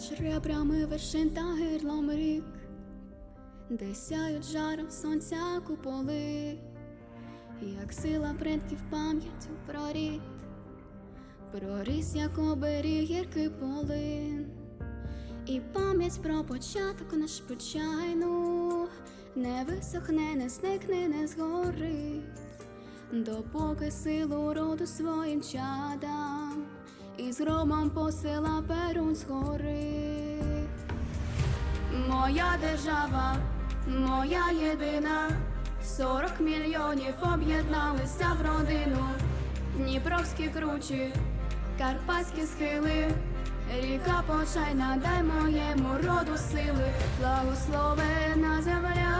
Між вершин та гирлом рік, де сяють жаром сонця куполи, як сила предків пам'яттю прорід, проріс, як оберіг гіркий полин, і пам'ять про початок наш почайну. Не висохне, не зникне, не згорить, допоки силу роду своїм чадам і з громом посила перун згори. Моя держава, моя єдина, сорок мільйонів об'єдналися в родину, Дніпровські кручі, Карпатські схили, ріка почайна, дай моєму роду сили, благословена земля,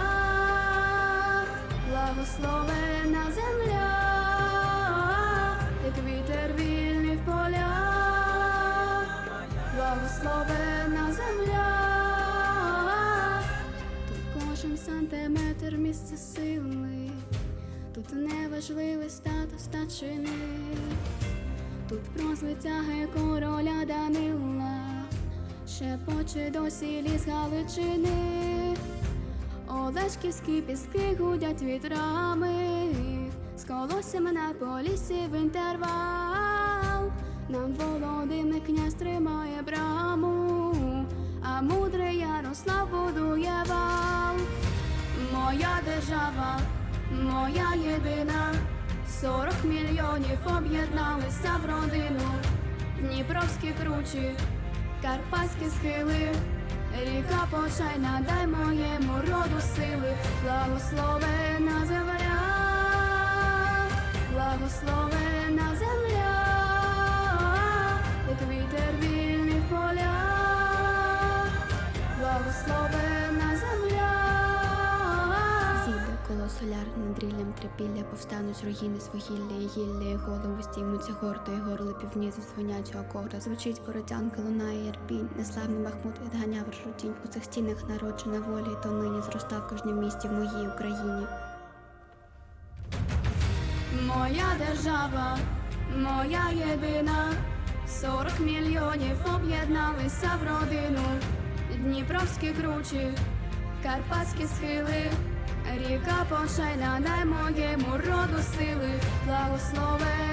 благословена благословена земля, тут кожен сантиметр місце сили, тут неважливий статус та чини, тут про звитяги короля Данила, шепоче досі ліс Галичини. Олешківські піски гудять вітрами, з колоссями на полісі в інтервал. Моя держава, моя єдина, сорок мільйонів об'єдналися в родину, Дніпровські кручі, Карпатські схили, ріка почайна, дай моєму роду сили, благословена земля, благословена земля, як вітер вільний в полях, благословена ріллям повстануть руїни з вугілля і гілля, і голови стігнуться гордо, і горли півні зазвонять у акорда. Звучить бородянка, лунає ярпінь, неславний Махмуд відганяв ржутінь. У цих стінах народжена волі, то нині зростав кожнім місті в моїй Україні. Моя держава, моя єдина, сорок мільйонів об'єдналися в родину, Дніпровські кручі, Карпатські схили, ріка пошайна, дай моєму роду сили, благословена